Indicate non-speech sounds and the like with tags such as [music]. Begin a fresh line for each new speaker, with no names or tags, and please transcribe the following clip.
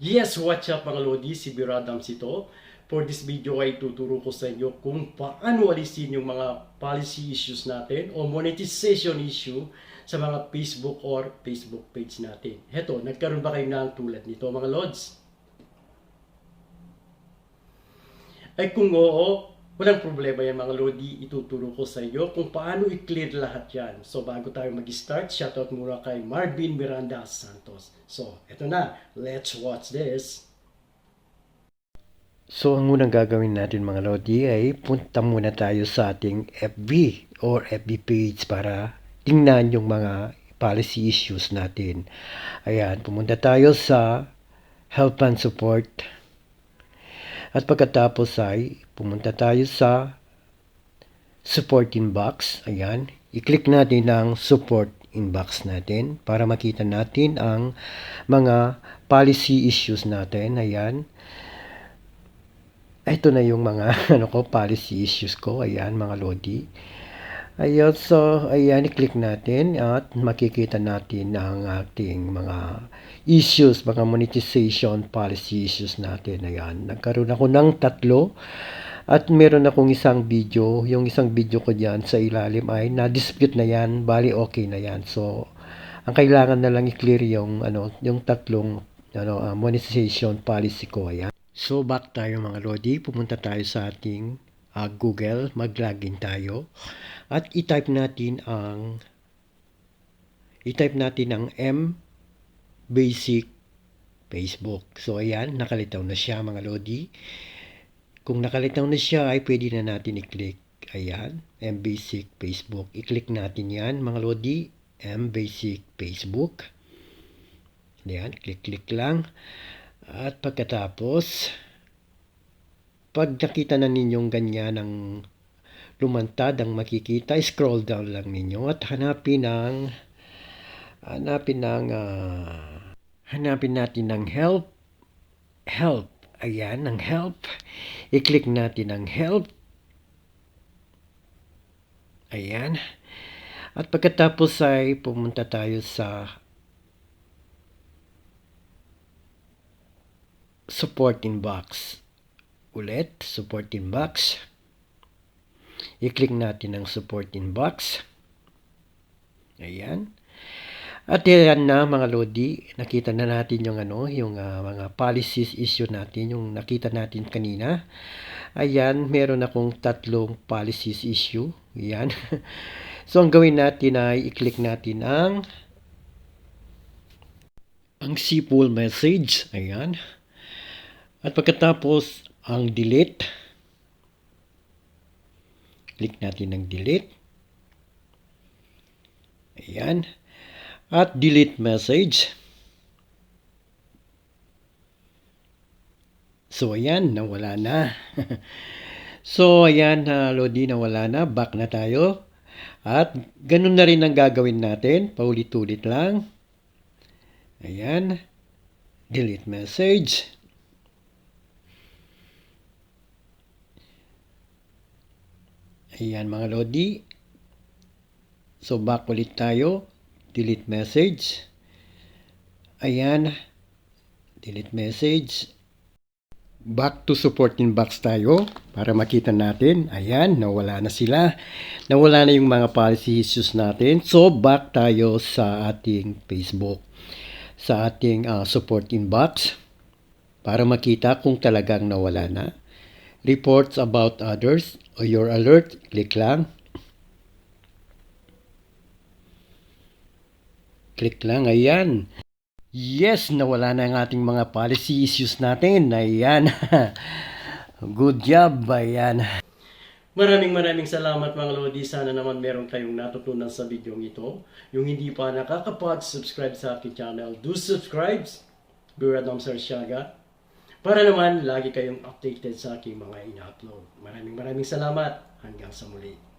Yes, what's up mga Lodi? Si Biradams ito. For this video ay tuturo ko sa inyo kung paano alisin yung mga policy issues natin o monetization issue sa mga Facebook or Facebook page natin. Heto, nagkaroon ba kayo ng tulad nito mga Lods? Ay kung oo, walang problema yan mga Lodi. Ituturo ko sa iyo kung paano i-clear lahat yan. So bago tayo mag-start, shoutout muna kay Marvin Miranda Santos. So, eto na. Let's watch this.
So, ang unang gagawin natin mga Lodi ay punta muna tayo sa ating FB or FB page para tingnan yung mga policy issues natin. Ayan, pumunta tayo sa Help and Support. At pagkatapos ay pumunta tayo sa Support Inbox. Ayan, i-click natin ang Support Inbox natin para makita natin ang mga policy issues natin. Ayan ito na yung mga [laughs] ano ko policy issues ko ayan mga lodi ayan so ayan i-click natin at makikita natin ang ating mga issues mga monetization policy issues natin. Ayan nagkaroon ako ng tatlo at meron akong isang video. Yung isang video ko diyan sa ilalim ay na-dispute na yan. Bali okay na yan. So ang kailangan na lang i-clear yung ano yung tatlong ano uh, monetization policy ko. Ayan. So back tayo mga Lodi, pumunta tayo sa ating uh, Google, mag-login tayo at i-type natin ang i-type natin ang M basic Facebook. So ayan, nakalitaw na siya mga Lodi. Kung nakalitaw na siya ay pwede na natin i-click. Ayan, M basic Facebook. I-click natin yan mga Lodi, M basic Facebook. Ayan, click-click lang. At pagkatapos, pag nakita na ninyong ganyan ang lumantad ang makikita, scroll down lang ninyo at hanapin ang hanapin ng uh, hanapin natin ng help help. Ayan ang help. I-click natin ang help. Ayan. At pagkatapos ay pumunta tayo sa support inbox. Ulit, support inbox. I-click natin ang support inbox. Ayan. At yan na mga Lodi, nakita na natin yung ano, yung uh, mga policies issue natin, yung nakita natin kanina. Ayan, meron akong tatlong policies issue. Ayan. [laughs] so ang gawin natin ay i-click natin ang ang simple message. Ayan. At pagkatapos, ang delete. Click natin ng delete. Ayan. At delete message. So, ayan, nawala na. [laughs] so, ayan, uh, Lodi, nawala na. Back na tayo. At ganun na rin ang gagawin natin. Paulit-ulit lang. Ayan. Delete message. Ayan mga Lodi. So back ulit tayo. Delete message. Ayan. Delete message. Back to support inbox tayo para makita natin. Ayan, nawala na sila. Nawala na yung mga policy issues natin. So back tayo sa ating Facebook. Sa ating uh, support inbox para makita kung talagang nawala na reports about others o your alert, click lang. Click lang, ayan. Yes, nawala na ang ating mga policy issues natin. Ayan. [laughs] Good job, ayan.
Maraming maraming salamat mga Lodi. Sana naman meron kayong natutunan sa video ito. Yung hindi pa nakakapag-subscribe sa aking channel, do subscribe. Biradam Sir Siaga. Para naman lagi kayong updated sa aking mga ina-upload. Maraming maraming salamat. Hanggang sa muli.